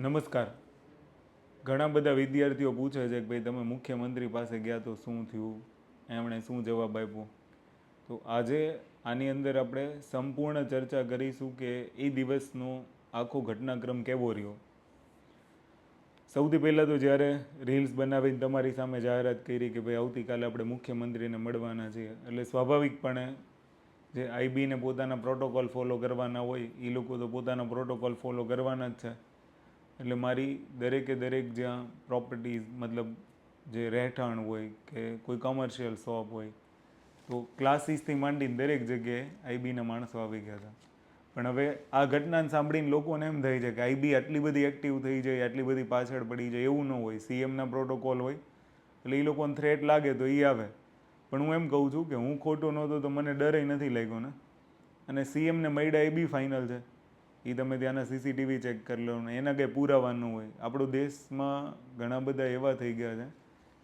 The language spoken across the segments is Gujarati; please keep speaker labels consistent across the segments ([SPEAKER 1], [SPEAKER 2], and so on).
[SPEAKER 1] નમસ્કાર. ઘણા બધા વિદ્યાર્થીઓ પૂછે છે કે ભાઈ, તમે મુખ્યમંત્રી પાસે ગયા તો શું થયું? એમણે શું જવાબ આપ્યો? તો આજે આની અંદર આપણે સંપૂર્ણ ચર્ચા કરીશું કે એ દિવસનો આખો ઘટનાક્રમ કેવો રહ્યો. સૌથી પહેલાં તો જ્યારે રીલ્સ બનાવીને તમારી સામે જાહેરાત કરી કે ભાઈ, આવતીકાલે આપણે મુખ્યમંત્રીને મળવાના છીએ એટલે સ્વાભાવિકપણે જે આઈબીને પોતાના પ્રોટોકોલ ફોલો કરવાના હોય એ લોકો તો પોતાના પ્રોટોકોલ ફોલો કરવાના જ છે. એટલે મારી દરેકે દરેક જ્યાં પ્રોપર્ટીઝ મતલબ જે રહેઠાણ હોય કે કોઈ કમર્શિયલ શોપ હોય, તો ક્લાસીસથી માંડીને દરેક જગ્યાએ આઈબીના માણસો આવી ગયા હતા. પણ હવે આ ઘટનાને સાંભળીને લોકોને એમ થાય છે કે આઈબી આટલી બધી એક્ટિવ થઈ જાય, આટલી બધી પાછળ પડી જાય, એવું ન હોય. સીએમના પ્રોટોકોલ હોય, એટલે એ લોકોને થ્રેટ લાગે તો એ આવે. પણ હું એમ કહું છું કે હું ખોટો નહોતો તો મને ડરે નથી લાગ્યો ને. અને સીએમને મળ્યા એ બી ફાઇનલ છે. એ તમે ત્યાંના સીસીટીવી ચેક કરી લો ને એના કંઈ પુરાવાનું હોય. આપણો દેશમાં ઘણા બધા એવા થઈ ગયા છે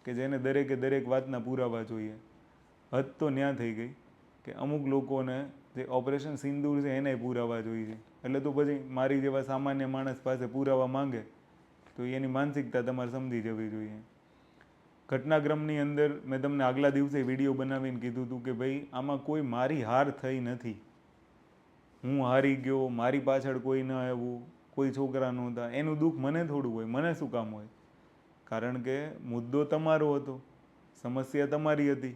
[SPEAKER 1] કે જેને દરેકે દરેક વાતના પુરાવા જોઈએ. હદ તો ન્યા થઈ ગઈ કે અમુક લોકોને જે ઓપરેશન સિંદૂર છે એને પુરાવા જોઈએ એટલે તો પછી મારી જેવા સામાન્ય માણસ પાસે પુરાવા માંગે તો એની માનસિકતા તમારે સમજી જવી જોઈએ. ઘટનાક્રમની અંદર મેં તમને આગલા દિવસે વીડિયો બનાવીને કીધું હતું કે ભાઈ આમાં કોઈ મારી હાર થઈ નથી. હું હારી ગયો, મારી પાછળ કોઈ ન આવ્યું, કોઈ છોકરા નહોતા. એનું દુઃખ મને થોડું હોય, મને શું કામ હોય? કારણ કે મુદ્દો તમારો હતો, સમસ્યા તમારી હતી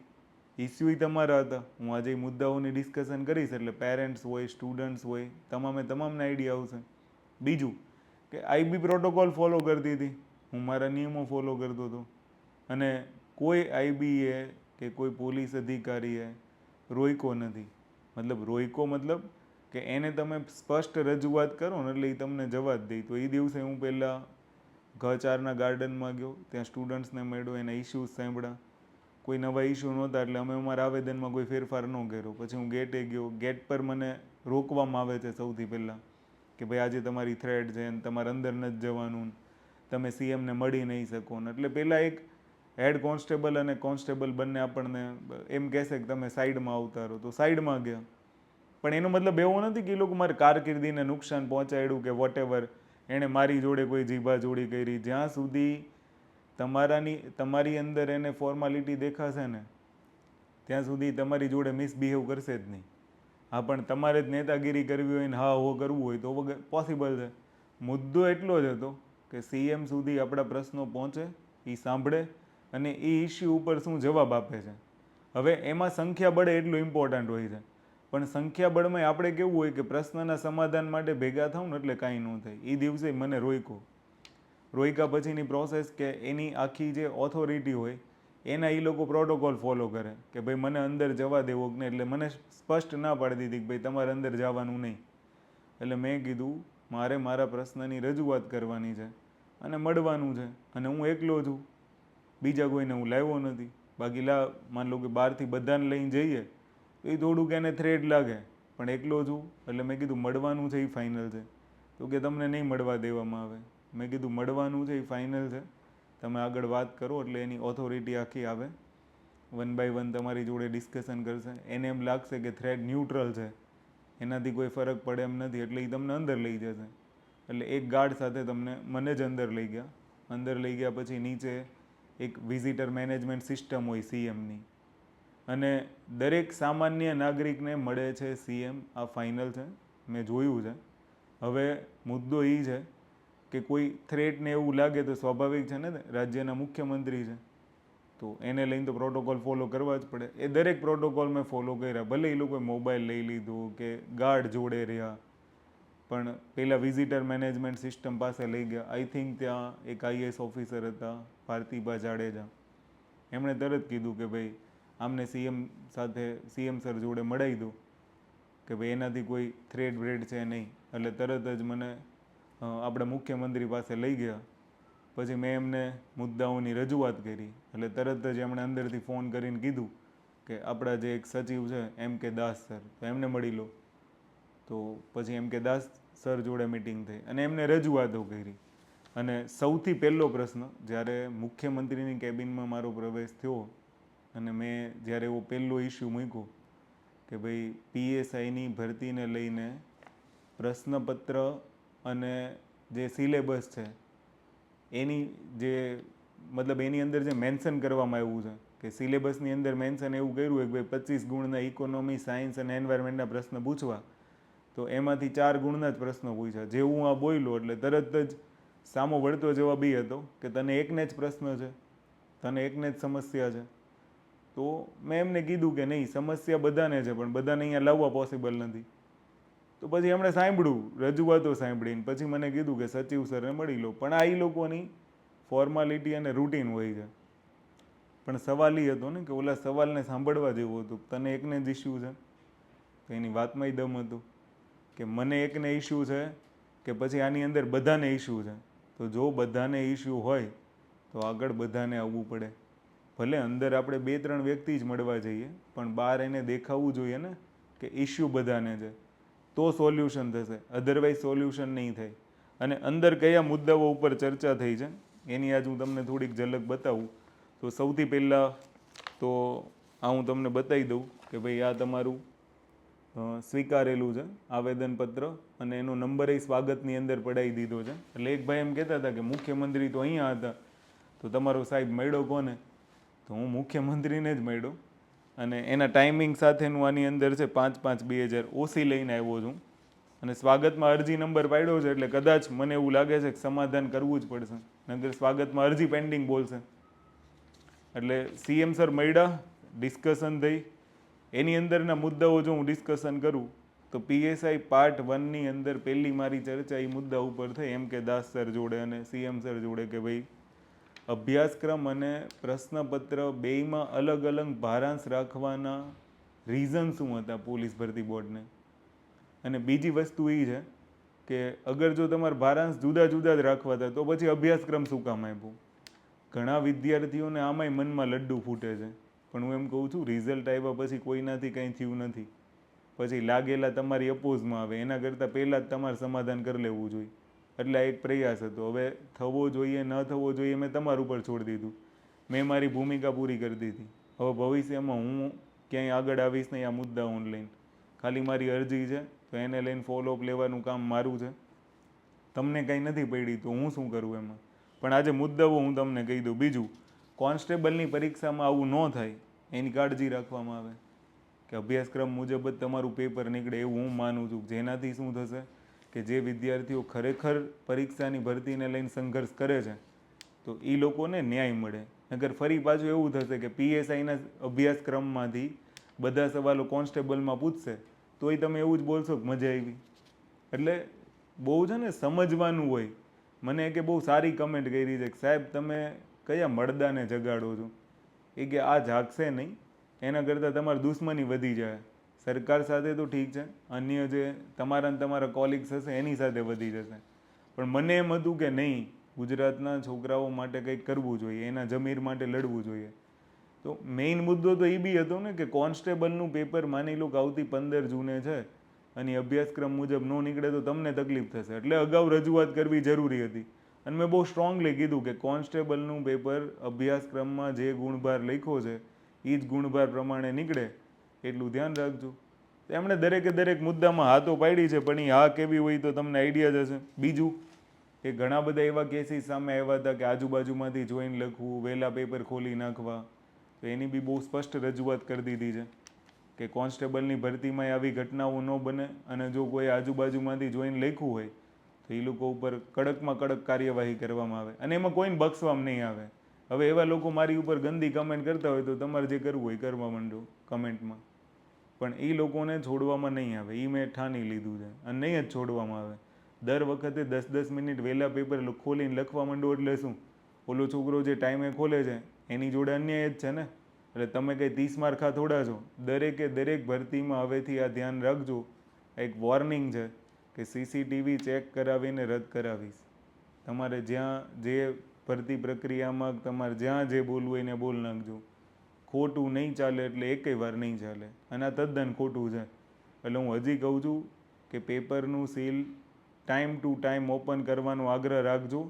[SPEAKER 1] ઇસ્યુય તમારા હતા. હું આજે મુદ્દાઓની ડિસ્કશન કરીશ એટલે પેરેન્ટ્સ હોય સ્ટુડન્ટ્સ હોય, તમામે તમામને આઈડિયા આવશે. બીજું કે આઈબી પ્રોટોકોલ ફોલો કરતી હતી. હું મારા નિયમો ફોલો કરતો હતો. અને કોઈ આઈબીએ કે કોઈ પોલીસ અધિકારીએ રોયકો નથી. મતલબ રોયકો મતલબ કે એને તમે સ્પષ્ટ રજૂઆત કરો ને એટલે એ તમને જવા જ દે. તો એ દિવસે હું પહેલાં ઘ ચારના ગાર્ડનમાં ગયો, ત્યાં સ્ટુડન્ટ્સને મળ્યો, એના ઇસ્યુઝ સાંભળ્યા. કોઈ નવા ઇસ્યુ નહોતા એટલે અમે અમારા આવેદનમાં કોઈ ફેરફાર ન કર્યો. પછી હું ગેટે ગયો. ગેટ પર મને રોકવામાં આવે છે સૌથી પહેલાં કે ભાઈ આજે તમારી થ્રેડ છે અને તમારે અંદર નથી જવાનું તમે સીએમને મળી નહીં શકો ને. એટલે પહેલાં એક હેડ કોન્સ્ટેબલ અને કોન્સ્ટેબલ બંને આપણને એમ કહેશે કે તમે સાઈડમાં આવતા રહો. તો સાઈડમાં ગયા. પણ એનો મતલબ એવો નથી કે એ લોકો મારી કારકિર્દીને નુકસાન પહોંચાડ્યું કે વોટ એવર એણે મારી જોડે કોઈ જીભાજોડી કરી. જ્યાં સુધી તમારાની, તમારી અંદર એને ફોર્માલિટી દેખાશે ને, ત્યાં સુધી તમારી જોડે મિસબિહેવ કરશે જ નહીં. હા, પણ તમારે જ નેતાગીરી કરવી હોય ને હા, હો કરવું હોય તો વગર પોસિબલ છે. મુદ્દો એટલો જ હતો કે સીએમ સુધી આપણા પ્રશ્નો પહોંચે એ સાંભળે અને એ ઇસ્યુ ઉપર શું જવાબ આપે છે. હવે એમાં સંખ્યા બળે એટલું ઇમ્પોર્ટન્ટ હોય છે. પણ સંખ્યાબળમાં આપણે કેવું હોય કે પ્રશ્નના સમાધાન માટે ભેગા થાવ ને એટલે કાંઈ ન થાય. એ દિવસે મને રોયકો. રોયકા પછીની પ્રોસેસ કે એની આખી જે ઓથોરિટી હોય, એના એ લોકો પ્રોટોકોલ ફોલો કરે કે ભાઈ મને અંદર જવા દેવો કે એટલે મને સ્પષ્ટ ના પાડી દીધી કે ભાઈ તમારે અંદર જવાનું નહીં. એટલે મેં કીધું, મારે મારા પ્રશ્નની રજૂઆત કરવાની છે અને મળવાનું છે અને હું એકલો છું. બીજા કોઈને હું લાવ્યો નથી. બાકી લા, માન લો કે બહારથી બધાને લઈને જઈએ તો એ થોડુંક એને થ્રેડ લાગે. પણ એકલો છું, એટલે મેં કીધું મળવાનું છે એ ફાઇનલ છે. તો કે તમને નહીં મળવા દેવામાં આવે. મેં કીધું મળવાનું છે એ ફાઇનલ છે. તમે આગળ વાત કરો, એટલે એની ઓથોરિટી આખી આવે. વન બાય વન તમારી જોડે ડિસ્કશન કરશે. એને એમ લાગશે કે થ્રેડ ન્યુટ્રલ છે. એનાથી કોઈ ફરક પડે એમ નથી, એટલે એ તમને અંદર લઈ જશે. એટલે એક ગાર્ડ સાથે તમને મને જ અંદર લઈ ગયા. અંદર લઈ ગયા પછી નીચે એક વિઝિટર મેનેજમેન્ટ સિસ્ટમ હોય સીએમની અને દરેક સામાન્ય નાગરિકને મળે છે સીએમ. આ ફાઇનલ છે. મેં જોયું છે. હવે મુદ્દો એ છે કે કોઈ થ્રેટને એવું લાગે તો સ્વાભાવિક છે ને રાજ્યના મુખ્યમંત્રી છે. તો એને લઈને તો પ્રોટોકોલ ફોલો કરવા જ પડે. એ દરેક પ્રોટોકોલ મેં ફોલો કર્યા. ભલે એ લોકોએ મોબાઈલ લઈ લીધો કે ગાર્ડ જોડે રહ્યા, પણ પહેલાં વિઝિટર મેનેજમેન્ટ સિસ્ટમ પાસે લઈ ગયા. આઈ થિંક ત્યાં એક આઈએસ ઓફિસર હતા ભારતીબા જાડેજા એમણે તરત કીધું કે ભાઈ આમને સીએમ સાથે, સીએમ સર જોડે મળાવી દઉં કે ભાઈ એનાથી કોઈ થ્રેડ બ્રેડ છે નહીં. એટલે તરત જ મને આપણે મુખ્યમંત્રી પાસે લઈ ગયા. પછી મેં એમને મુદ્દાઓની રજૂઆત કરી. એટલે તરત જ એમણે અંદરથી ફોન કરીને કીધું કે આપણા જે એક સચિવ છે, એમ કે દાસ સર, તો એમને મળી લો. તો પછી એમ કે દાસ સર જોડે મિટિંગ થઈ અને એમને રજૂઆતો કરી. અને સૌથી પહેલો પ્રશ્ન, જ્યારે મુખ્યમંત્રીની કેબિનમાં મારો પ્રવેશ થયો અને મેં જ્યારે એવો પહેલો ઇસ્યુ મૂક્યો કે ભાઈ પીએસઆઈની ભરતીને લઈને પ્રશ્નપત્ર અને જે સિલેબસ છે, એની જે મતલબ એની અંદર જે મેન્શન કરવામાં આવ્યું છે કે સિલેબસની અંદર મેન્શન એવું કર્યું કે ભાઈ પચીસ ગુણના ઇકોનોમી સાયન્સ અને એન્વાયરમેન્ટના પ્રશ્ન પૂછવા, તો એમાંથી ચાર ગુણના જ પ્રશ્નો પૂછ્યા. જે હું આ બોલ્યો એટલે તરત જ સામો વળતો જવાબ એ હતો કે તને એકને જ પ્રશ્ન છે, તને એકને જ સમસ્યા છે. તો મેં એમને કીધું કે નહીં, સમસ્યા બધાને છે, પણ બધાને અહીંયા લાવવા પોસિબલ નથી. તો પછી એમણે સાંભળ્યું, રજૂઆતો સાંભળીને પછી મને કીધું કે સચિવ સરને મળી લો. પણ આ એ લોકોની ફોર્માલિટી અને રૂટીન હોય છે. પણ સવાલ એ હતો ને કે ઓલા સવાલને સાંભળવા જેવું હતું તને એકને જ ઇસ્યુ છે? તો એની વાતમાં દમ હતું કે મને એકને ઇસ્યુ છે કે પછી આની અંદર બધાને ઇસ્યુ છે? તો જો બધાને ઇસ્યુ હોય, તો આગળ બધાને આવવું પડે. ભલે અંદર આપણે બે ત્રણ વ્યક્તિ જ મળવા જઈએ, પણ બહાર એને દેખાવું જોઈએ ને કે ઇસ્યુ બધાને છે, તો સોલ્યુશન થશે. અધરવાઇઝ સોલ્યુશન નહીં થાય. અને અંદર કયા મુદ્દાઓ ઉપર ચર્ચા થઈ છે, એની આજ હું તમને થોડીક ઝલક બતાવું. તો સૌથી પહેલાં તો આ હું તમને બતાવી દઉં કે ભાઈ આ તમારું સ્વીકારેલું છે, આવેદનપત્ર, અને એનો નંબર એ સ્વાગતની અંદર પડાવી દીધો છે. એટલે એક ભાઈ એમ કહેતા હતા કે મુખ્યમંત્રી તો અહીંયા હતા, તો તમારો સાહેબ મળ્યો કોને? તો હું મુખ્યમંત્રીને જ મળ્યો. અને એના ટાઈમિંગ સાથેનું આની અંદર છે પાંચ પાંચ બે હજાર ઓસી લઈને આવ્યો છું. અને સ્વાગતમાં અરજી નંબર પાડ્યો છે એટલે કદાચ મને એવું લાગે છે કે સમાધાન કરવું જ પડશે. નગર સ્વાગતમાં અરજી પેન્ડિંગ બોલશે. એટલે સીએમ સર મળ્યા ડિસ્કશન થઈ. એની અંદરના મુદ્દાઓ જો હું ડિસ્કશન કરું, તો પીએસઆઈ પાર્ટ વનની અંદર પહેલી મારી ચર્ચા એ મુદ્દા ઉપર થઈ. એમ કે દાસ સર જોડે અને સીએમ સર જોડે કે ભાઈ અભ્યાસક્રમ અને પ્રશ્નપત્ર બેયમાં અલગ અલગ ભારાંશ રાખવાના રીઝન શું હતા પોલીસ ભરતી બોર્ડને? અને બીજી વસ્તુ એ છે કે અગર જો તમારે ભારાંશ જુદા જુદા જ રાખવા હતા, તો પછી અભ્યાસક્રમ શું કામ આપ્યું? ઘણા વિદ્યાર્થીઓને આમાંય મનમાં લડ્ડુ ફૂટે છે. પણ હું એમ કહું છું રિઝલ્ટ આવ્યા પછી કોઈનાથી કંઈ થયું નથી. પછી લાગેલા તમારી અપોઝમાં આવે, એના કરતાં પહેલાં જ તમારે સમાધાન કરી લેવું જોઈએ. એટલે આ એક પ્રયાસ હતો. હવે થવો જોઈએ, ન થવો જોઈએ મેં તમારા ઉપર છોડી દીધું. મેં મારી ભૂમિકા પૂરી કરી દીધી. હવે ભવિષ્યમાં હું ક્યાંય આગળ આવીશ નહીં, આ મુદ્દાઓને લઈને. ખાલી મારી અરજી છે, તો એને લઈને ફોલોઅપ લેવાનું કામ મારું છે. તમને કંઈ નથી પડી તો હું શું કરું એમાં? પણ આજે મુદ્દાઓ હું તમને કહી દઉં. બીજું, કોન્સ્ટેબલની પરીક્ષામાં આવું ન થાય, એની કાળજી રાખવામાં આવે. કે અભ્યાસક્રમ મુજબ જ તમારું પેપર નીકળે એવું હું માનું છું. જેનાથી શું થશે? કે જે વિદ્યાર્થીઓ ખરેખર પરીક્ષાની ભરતીને લઈને સંઘર્ષ કરે છે, તો એ લોકોને ન્યાય મળે. નગર ફરી પાછું એવું થશે કે પીએસઆઈના અભ્યાસક્રમમાંથી બધા સવાલો કોન્સ્ટેબલમાં પૂછશે, તોય તમે એવું જ બોલશો કે મજા આવી. એટલે બહુ છે ને સમજવાનું હોય. મને કે બહુ સારી કમેન્ટ કરી છે કે સાહેબ તમે કયા મળદાને જગાડો છો? એ કે આ જાગશે નહીં. એના કરતાં તમારી દુશ્મની વધી જાય. સરકાર સાથે તો ઠીક છે. અન્ય જે તમારા ને તમારા કોલિગ્સ હશે, એની સાથે વધી જશે. પણ મને એમ હતું કે નહીં, ગુજરાતના છોકરાઓ માટે કંઈક કરવું જોઈએ, એના જમીર માટે લડવું જોઈએ. તો મેઇન મુદ્દો તો એ બી હતો ને કે કોન્સ્ટેબલનું પેપર માની લો કે આવતી પંદર જૂને છે, અને અભ્યાસક્રમ મુજબ ન નીકળે તો તમને તકલીફ થશે. એટલે અગાઉ રજૂઆત કરવી જરૂરી હતી. અને મેં બહુ સ્ટ્રોંગલી કીધું કે કોન્સ્ટેબલનું પેપર અભ્યાસક્રમમાં જે ગુણભાર લખ્યો છે એ જ ગુણભાર પ્રમાણે નીકળે. એટલું ધ્યાન રાખજો. એમણે દરેકે દરેક મુદ્દામાં હાથો પાડી છે, પણ એ હા કેવી હોય તો તમને આઈડિયા જ હશે. બીજું એ ઘણા બધા એવા કેસીસ સામે આવ્યા હતા કે આજુબાજુમાંથી જોઈન લખવું, વહેલા પેપર ખોલી નાખવા. તો એની બી બહુ સ્પષ્ટ રજૂઆત કરી દીધી છે, કે કોન્સ્ટેબલની ભરતીમાં આવી ઘટનાઓ ન બને અને જો કોઈ આજુબાજુમાંથી જોઈન લખ્યું હોય, તો એ લોકો ઉપર કડકમાં કડક કાર્યવાહી કરવામાં આવે. અને એમાં કોઈને બક્ષવામાં નહીં આવે. હવે એવા લોકો મારી ઉપર ગંદી કમેન્ટ કરતા હોય તો તમારે જે કરવું હોય કરવા માંડો કમેન્ટમાં પણ એ લોકોને છોડવામાં નહીં આવે. એ મેં ઠાની લીધું છે. અને નહીં જ છોડવામાં આવે. દર વખતે દસ દસ મિનિટ વહેલા પેપર ખોલીને લખવા માંડો એટલે શું? ઓલો છોકરો જે ટાઈમે ખોલે છે, એની જોડે અન્યાય જ છે ને? એટલે તમે કંઈ ત્રીસ માર્ખા થોડા છો. દરેકે દરેક ભરતીમાં હવેથી આ ધ્યાન રાખજો. એક વોર્નિંગ છે કે સીસીટીવી ચેક કરાવીને રદ કરાવીશ. તમારે જ્યાં જે ભરતી પ્રક્રિયામાં તમારે જ્યાં જે બોલવું એને બોલ નાખજો. ખોટું નહીં ચાલે એટલે એકેય વાર નહીં ચાલે. અને આ તદ્દન ખોટું છે. એટલે હું હજી કહું છું કે પેપરનું seal time to time open કરવાનો આગ્રહ રાખજો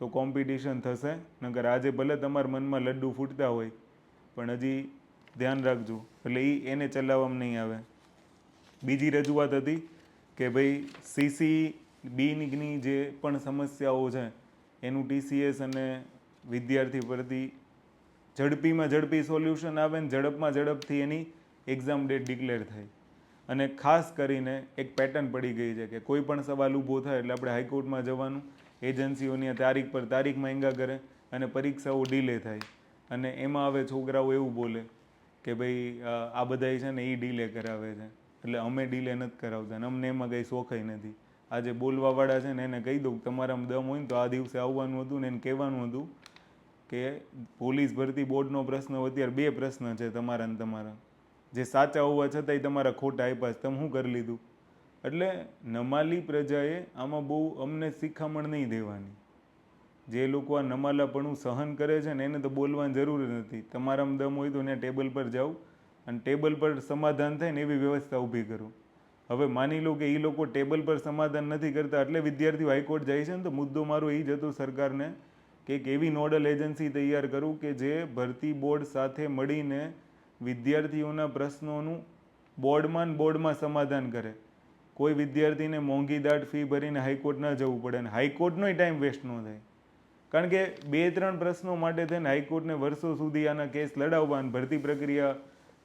[SPEAKER 1] તો કોમ્પિટિશન થશે. નકર આજે ભલે તમારા મનમાં લડ્ડુ ફૂટતા હોય, પણ હજી ધ્યાન રાખજો. એટલે એ એને ચલાવવામાં નહીં આવે. બીજી રજૂઆત હતી કે ભાઈ સીસી બીની જે પણ સમસ્યાઓ છે, એનું ટીસીએસ અને વિદ્યાર્થી પરથી ઝડપીમાં ઝડપી સોલ્યુશન આવે ને ઝડપમાં ઝડપથી એની એક્ઝામ ડેટ ડિક્લેર થાય. અને ખાસ કરીને એક પેટર્ન પડી ગઈ છે કે કોઈ પણ સવાલ ઊભો થાય એટલે આપણે હાઈકોર્ટમાં જવાનું એજન્સીઓની તારીખ પર તારીખ માંગ્યા કરે અને પરીક્ષાઓ ડીલે થાય. અને એમાં હવે છોકરાઓ એવું બોલે કે ભાઈ આ બધાય છે ને એ ડીલે કરાવે છે. એટલે અમે ડીલે નથી કરાવતા અને અમને એમાં કંઈ શોખાઈ નથી. આજે બોલવાવાળા છે ને એને કહી દઉં તમારામાં દમ હોય ને તો આ દિવસે આવવાનું હતું ને એને કહેવાનું હતું. કે પોલીસ ભરતી બોર્ડનો પ્રશ્ન અત્યારે બે પ્રશ્ન છે તમારા ને તમારા. જે સાચા હોવા છતાંય તમારા ખોટા આપ્યા છે, તમે શું કરી લીધું? એટલે નમાલી પ્રજાએ આમાં બહુ અમને શિખામણ નહીં દેવાની. જે લોકો આ નમાલાપણું સહન કરે છે ને એને તો બોલવાની જરૂર નથી. તમારામાં દમ હોય તો એને ટેબલ પર જાઓ અને ટેબલ પર સમાધાન થાય ને એવી વ્યવસ્થા ઊભી કરો. હવે માની લો કે એ લોકો ટેબલ પર સમાધાન નથી કરતા એટલે વિદ્યાર્થીઓ હાઈકોર્ટ જાય છે ને તો મુદ્દો મારો એ જ હતો સરકારને કે એક એવી નોડલ એજન્સી તૈયાર કરું કે જે ભરતી બોર્ડ સાથે મળીને વિદ્યાર્થીઓના પ્રશ્નોનું બોર્ડમાં બોર્ડમાં સમાધાન કરે. કોઈ વિદ્યાર્થીને મોંઘી દાટ ફી ભરીને હાઈકોર્ટ ન જવું પડે અને હાઈકોર્ટનોય ટાઈમ વેસ્ટ ન થાય. કારણ કે બે ત્રણ પ્રશ્નો માટે થઈને હાઈકોર્ટને વર્ષો સુધી આના કેસ લડાવવા અને ભરતી પ્રક્રિયા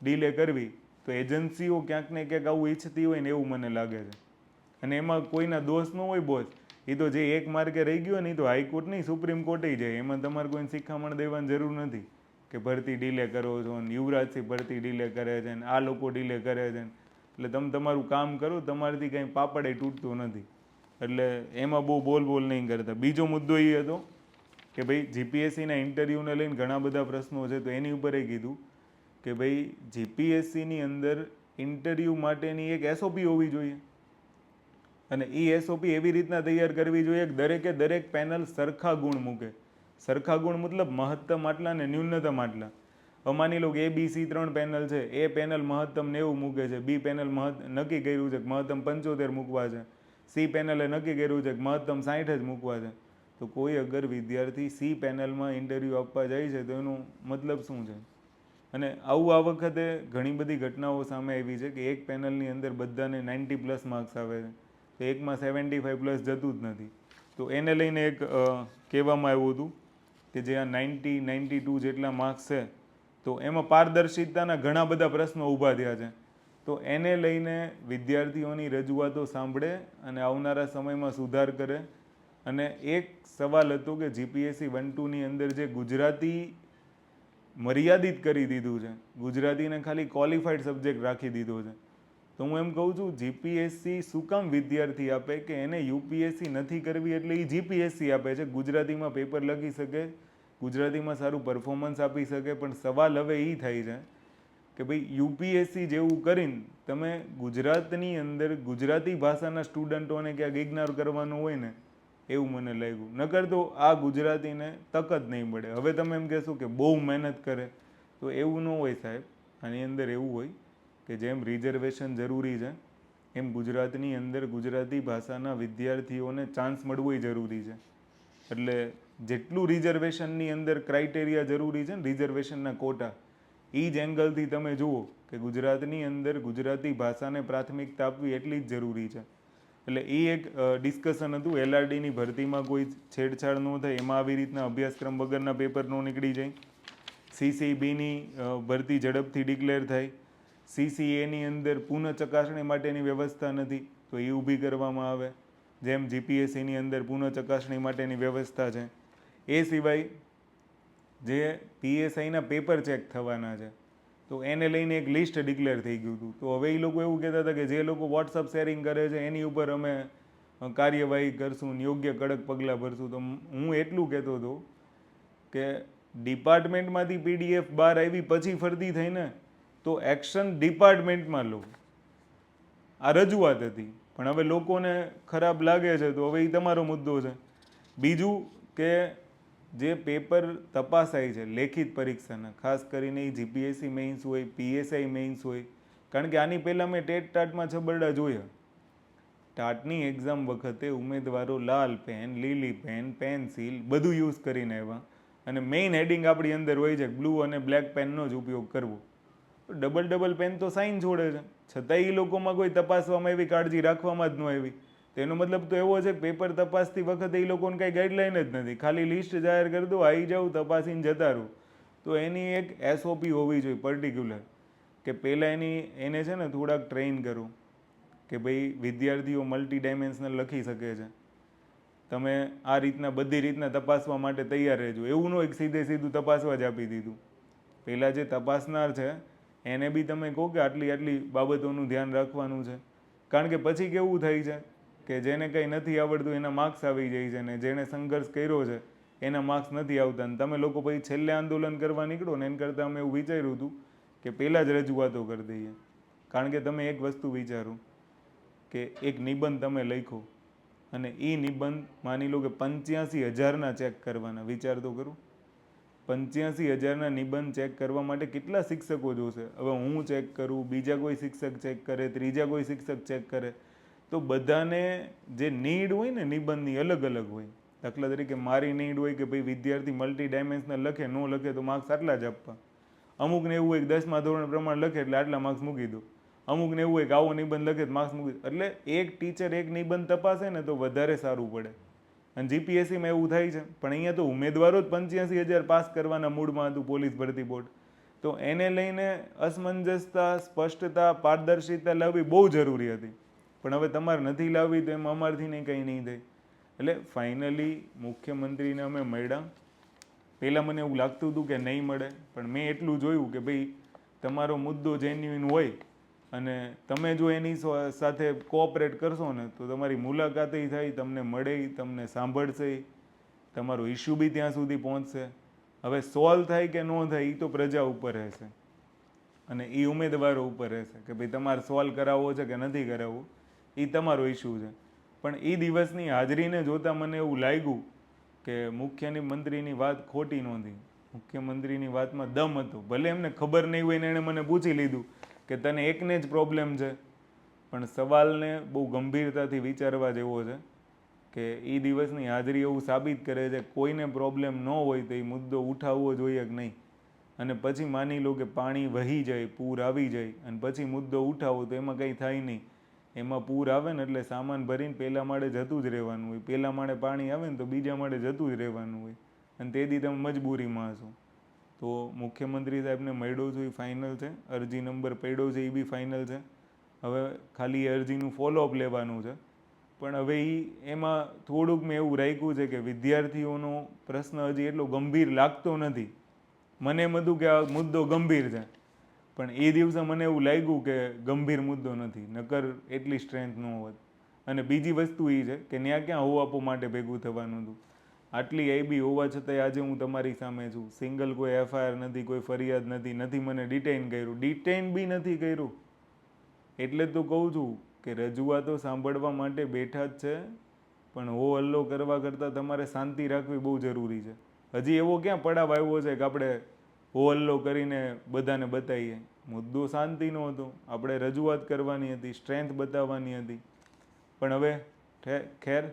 [SPEAKER 1] ડીલે કરવી, તો એજન્સીઓ ક્યાંક ને ક્યાંક આવું ઈચ્છતી હોય ને એવું મને લાગે છે. અને એમાં કોઈના દોષ ન હોય બોજ એ તો જે એક માર્કે રહી ગયો ને એ તો હાઈકોર્ટ નહીં સુપ્રીમ કોર્ટે જાય. એમાં તમારે કોઈને શિખામણ દેવાની જરૂર નથી કે ભરતી ડીલે કરો છો ને યુવરાજસિંહ ભરતી ડીલે કરે છે ને આ લોકો ડીલે કરે છે ને. એટલે તમે તમારું કામ કરો, તમારાથી કંઈ પાપડે તૂટતું નથી. એટલે એમાં બહુ બોલ બોલ નહીં કરતા. બીજો મુદ્દો એ હતો કે ભાઈ જીપીએસસીના ઇન્ટરવ્યૂને લઈને ઘણા બધા પ્રશ્નો છે તો એની ઉપર એ કીધું કે ભાઈ જીપીએસસીની અંદર ઇન્ટરવ્યૂ માટેની એક એસઓપી હોવી જોઈએ. અને એ એસઓપી એવી રીતના તૈયાર કરવી જોઈએ કે દરેકે દરેક પેનલ સરખા ગુણ મૂકે. સરખા ગુણ મતલબ મહત્તમ આટલા ને ન્યૂનતમ આટલા. હવે માની લો કે એ બી સી ત્રણ પેનલ છે. એ પેનલ મહત્તમ નેવું મૂકે છે. બી પેનલ મહત્ નક્કી કર્યું છે કે મહત્તમ પંચોતેર મૂકવા છે. સી પેનલે નક્કી કર્યું છે કે મહત્તમ સાઠ જ મૂકવા છે. તો કોઈ અગર વિદ્યાર્થી સી પેનલમાં ઇન્ટરવ્યૂ આપવા જાય છે તો એનું મતલબ શું છે? અને આવું આ વખતે ઘણી બધી ઘટનાઓ સામે આવી છે કે એક પેનલની અંદર બધાને નાઇન્ટી પ્લસ માર્ક્સ આવે છે. તો એકમાં સેવન્ટી ફાઈવ પ્લસ જતું જ નથી. તો એને લઈને એક કહેવામાં આવ્યું હતું કે જે આ નાઇન્ટી નાઇન્ટી ટુ જેટલા માર્ક્સ છે, તો એમાં પારદર્શિતાના ઘણા બધા પ્રશ્નો ઊભા થયા છે. તો એને લઈને વિદ્યાર્થીઓની રજૂઆતો સાંભળે અને આવનારા સમયમાં સુધાર કરે. અને એક સવાલ હતો કે જીપીએસસી વન ટુની અંદર જે ગુજરાતી મર્યાદિત કરી દીધું છે, ગુજરાતીને ખાલી ક્વોલિફાઈડ સબ્જેક્ટ રાખી દીધો છે. તો હું એમ કહું છું જીપીએસસી શું કામ વિદ્યાર્થી આપે કે એને યુપીએસસી નથી કરવી એટલે એ જીપીએસસી આપે છે. ગુજરાતીમાં પેપર લખી શકે, ગુજરાતીમાં સારું પરફોર્મન્સ આપી શકે, પણ સવાલ હવે એ થાય છે કે ભાઈ યુપીએસસી જેવું કરીને તમે ગુજરાતની અંદર ગુજરાતી ભાષાના સ્ટુડન્ટોને ક્યાંક ઇગ્નોર કરવાનું હોય ને, એવું મને લાગ્યું. નકર તો આ ગુજરાતીને તક જ નહીં મળે. હવે તમે એમ કહેશો કે બહુ મહેનત કરે, તો એવું ન હોય સાહેબ. આની અંદર એવું હોય કે જેમ રિઝર્વેશન જરૂરી છે, એમ ગુજરાતની અંદર ગુજરાતી ભાષાના વિદ્યાર્થીઓને ચાન્સ મળવો જરૂરી છે. એટલે જેટલું રિઝર્વેશનની અંદર ક્રાઇટેરિયા જરૂરી છે ને રિઝર્વેશનના કોટા એ જ એંગલથી તમે જુઓ કે ગુજરાતની અંદર ગુજરાતી ભાષાને પ્રાથમિકતા આપવી એટલી જ જરૂરી છે. એટલે એ એક ડિસ્કશન હતું. એલઆરડીની ભરતીમાં કોઈ છેડછાડ ન થાય, એમાં આવી રીતના અભ્યાસક્રમ વગરના પેપર ન નીકળી જાય. સીસીબીની ભરતી ઝડપથી ડિક્લેર થાય. સીસીએની અંદર પુનઃ ચકાસણી માટેની વ્યવસ્થા નથી, તો એ ઊભી કરવામાં આવે. જેમ જીપીએસસીની અંદર પુનઃ ચકાસણી માટેની વ્યવસ્થા છે. એ સિવાય જે પીએસઆઈના પેપર ચેક થવાના છે, તો એને લઈને એક લિસ્ટ ડિક્લેર થઈ ગયું હતું. તો હવે એ લોકો એવું કહેતા હતા કે જે લોકો વોટ્સઅપ શેરિંગ કરે છે, એની ઉપર અમે કાર્યવાહી કરશું યોગ્ય કડક પગલાં ભરશું. તો હું એટલું કહેતો હતો કે ડિપાર્ટમેન્ટમાંથી પીડીએફ બહાર આવી પછી ફરતી થઈને તો એક્શન ડિપાર્ટમેન્ટમાં લો. આ રજૂઆત હતી. પણ હવે લોકોને ખરાબ લાગે છે, તો હવે એ તમારો મુદ્દો છે. બીજું કે જે પેપર તપાસાય છે, લેખિત પરીક્ષાના, ખાસ કરીને એ જીપીએસસી મેઇન્સ હોય, પીએસઆઈ મેઇન્સ હોય, કારણ કે આની પહેલાં મેં ટેટ ટાટમાં છબરડા જોયા. ટાટની એક્ઝામ વખતે ઉમેદવારો લાલ પેન, લીલી પેન, પેન્સિલ બધું યુઝ કરીને આવ્યા. અને મેઇન હેડિંગ આપણી અંદર હોય છે, બ્લુ અને બ્લેક પેનનો જ ઉપયોગ કરવો. ડબલ ડબલ પેન તો સાઇન છોડે છે. છતાંય એ લોકોમાં કોઈ તપાસવામાં એવી કાળજી રાખવામાં જ ન આવી. તેનો મતલબ તો એવો છે પેપર તપાસતી વખતે એ લોકોને કાંઈ ગાઈડલાઈન જ નથી. ખાલી લિસ્ટ જાહેર કરી દો આવી જાઉં, તપાસીને જતા રહું. તો એની એક એસઓપી હોવી જોઈએ પર્ટિક્યુલર કે પહેલાં એની, એને છે ને થોડાક ટ્રેન કરું, કે ભાઈ વિદ્યાર્થીઓ મલ્ટી ડાયમેન્શનલ લખી શકે છે. તમે આ રીતના બધી રીતના તપાસવા માટે તૈયાર રહેજો. એવું ન એક સીધે સીધું તપાસવા જ આપી દીધું. પહેલાં જે તપાસનાર છે એને બી તમે કહો કે આટલી આટલી બાબતોનું ધ્યાન રાખવાનું છે. કારણ કે પછી કેવું થાય છે કે જેને કંઈ નથી આવડતું એના માર્ક્સ આવી જાય છે ને જેણે સંઘર્ષ કર્યો છે એના માર્ક્સ નથી આવતા ને તમે લોકો પછી છેલ્લે આંદોલન કરવા નીકળો ને એના કરતાં અમે એવું વિચાર્યું હતું કે પહેલાં જ રજૂઆતો કરી દઈએ. કારણ કે તમે એક વસ્તુ વિચારો કે એક નિબંધ તમે લખો અને એ નિબંધ માની લો કે પંચ્યાસી હજારના ચેક કરવાના, વિચાર તો કરું. પંચ્યાસી હજારના નિબંધ ચેક કરવા માટે કેટલા શિક્ષકો જોશે? હવે હું ચેક કરું, બીજા કોઈ શિક્ષક ચેક કરે, ત્રીજા કોઈ શિક્ષક ચેક કરે, તો બધાને જે નીડ હોય ને નિબંધની અલગ અલગ હોય. દાખલા તરીકે મારી નીડ હોય કે ભાઈ વિદ્યાર્થી મલ્ટી ડાયમેન્શનલ લખે, ન લખે તો માર્ક્સ આટલા જ આપવા. અમુકને એવું હોય કે દસમા ધોરણ પ્રમાણે લખે એટલે આટલા માર્ક્સ મૂકી દો. અમુકને એવું હોય કે આવો નિબંધ લખે તો માર્ક્સ મૂકી દો. એટલે એક ટીચર એક નિબંધ તપાસે ને તો વધારે સારું પડે. અને જીપીએસસીમાં એવું થાય છે. પણ અહીંયા તો ઉમેદવારો જ પંચ્યાસી હજાર પાસ કરવાના મૂડમાં હતું પોલીસ ભરતી બોર્ડ. તો એને લઈને અસમંજસતા, સ્પષ્ટતા, પારદર્શિતા લાવવી બહુ જરૂરી હતી. પણ હવે તમારે નથી લાવવી તો એમ અમારથી નહીં કંઈ નહીં થાય. એટલે ફાઇનલી મુખ્યમંત્રીને અમે મળ્યા. પહેલાં મને એવું લાગતું હતું કે નહીં મળે, પણ મેં એટલું જોયું કે ભાઈ, તમારો મુદ્દો જેન્યુઇન હોય અને તમે જો એની સાથે કોઓપરેટ કરશો ને, તો તમારી મુલાકાતે થાય, તમને મળે તમને સાંભળશે તમારો ઇશ્યુ બી ત્યાં સુધી પહોંચશે. હવે સોલ્વ થાય કે ન થાય એ તો પ્રજા ઉપર રહેશે. અને એ ઉમેદવારો ઉપર રહેશે કે ભાઈ તમારે સોલ્વ કરાવવો છે કે નથી કરાવવો એ તમારો ઇશ્યુ છે. પણ એ દિવસની હાજરીને જોતાં મને એવું લાગ્યું કે મુખ્યની મંત્રીની વાત ખોટી નહોતી મુખ્યમંત્રીની વાતમાં દમ હતો. ભલે એમને ખબર નહીં હોય ને એણે મને પૂછી લીધું કે તને એકને જ પ્રોબ્લેમ છે. પણ સવાલને બહુ ગંભીરતાથી વિચારવા જેવો છે કે એ દિવસની હાજરી એવું સાબિત કરે છે કોઈને પ્રોબ્લેમ ન હોય તો એ મુદ્દો ઉઠાવવો જોઈએ કે નહીં? અને પછી માની લો કે પાણી વહી જાય, પૂર આવી જાય, અને પછી મુદ્દો ઉઠાવો તો એમાં કંઈ થાય નહીં. એમાં પૂર આવે ને એટલે સામાન ભરીને પહેલા માળે જતું જ રહેવાનું હોય. પહેલા માળે પાણી આવે ને તો બીજા માળે જતું જ રહેવાનું હોય. અને તે દી તમે મજબૂરીમાં હશો. તો મુખ્યમંત્રી સાહેબને મળ્યો છું એ ફાઇનલ છે. અરજી નંબર પડ્યો છે એ બી ફાઇનલ છે. હવે ખાલી અરજીનું ફોલોઅપ લેવાનું છે. પણ હવે એ એમાં થોડુંક મેં એવું રાખ્યું છે કે વિદ્યાર્થીઓનો પ્રશ્ન હજી એટલો ગંભીર લાગતો નથી. મને એમ હતું કે આ મુદ્દો ગંભીર છે. પણ એ દિવસે મને એવું લાગ્યું કે ગંભીર મુદ્દો નથી, નકર એટલી સ્ટ્રેન્થ ન હોત. અને બીજી વસ્તુ એ છે કે ત્યાં ક્યાં હોવાપો માટે ભેગું થવાનું હતું? આટલી આઈબી હોવા છતાંય આજે હું તમારી સામે છું. સિંગલ કોઈ એફઆઈઆર નથી, કોઈ ફરિયાદ નથી નથી મને ડિટેઇન કર્યું. ડિટેઇન બી નથી કર્યું. એટલે તો કહું છું કે રજૂઆતો સાંભળવા માટે બેઠા જ છે. પણ હો હલ્લો કરવા કરતાં તમારે શાંતિ રાખવી બહુ જરૂરી છે. હજી એવો ક્યાં પડાવ આવ્યો છે કે આપણે હો હલ્લો કરીને બધાને બતાવીએ. મુદ્દો શાંતિનો હતો. આપણે રજૂઆત કરવાની હતી સ્ટ્રેન્થ બતાવવાની હતી. પણ હવે ખેર,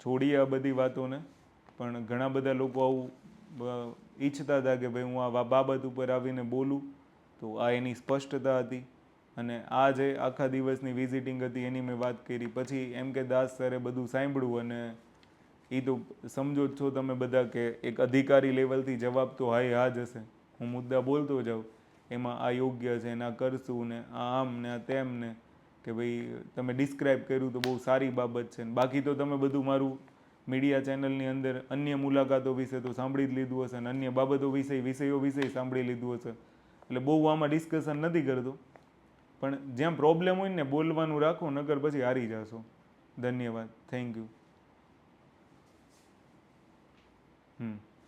[SPEAKER 1] છોડીએ આ બધી વાતોને. પણ ઘણા બધા લોકો આવું ઈચ્છતા હતા કે ભાઈ હું આ બાબત ઉપર આવીને બોલું. તો આ એની સ્પષ્ટતા હતી. અને આ જે આખા દિવસની વિઝિટિંગ હતી એની મેં વાત કરી. પછી એમ કે દાસ સરે બધું સાંભળ્યું અને એ તો સમજો જ છો તમે બધા કે એક અધિકારી લેવલથી જવાબ તો હાય હા જ હશે. હું મુદ્દા બોલતો જાઉં. એમાં આ યોગ્ય છે ને આ કરશું ને આ આમ ને આ તેમ ને. કે ભાઈ તમે ડિસ્ક્રાઇબ કર્યું તો બહુ સારી બાબત છે ને. બાકી તો તમે બધું મારું મીડિયા ચેનલની અંદર અન્ય મુલાકાતો વિશે તો સાંભળી જ લીધું હશે અને અન્ય બાબતો વિશે, વિષયો વિશે સાંભળી લીધું હશે. એટલે બહુ આમાં ડિસ્કશન નથી કરતો. પણ જ્યાં પ્રોબ્લેમ હોય ને બોલવાનું રાખો નગર પછી હારી જશો. ધન્યવાદ. Thank you hmm.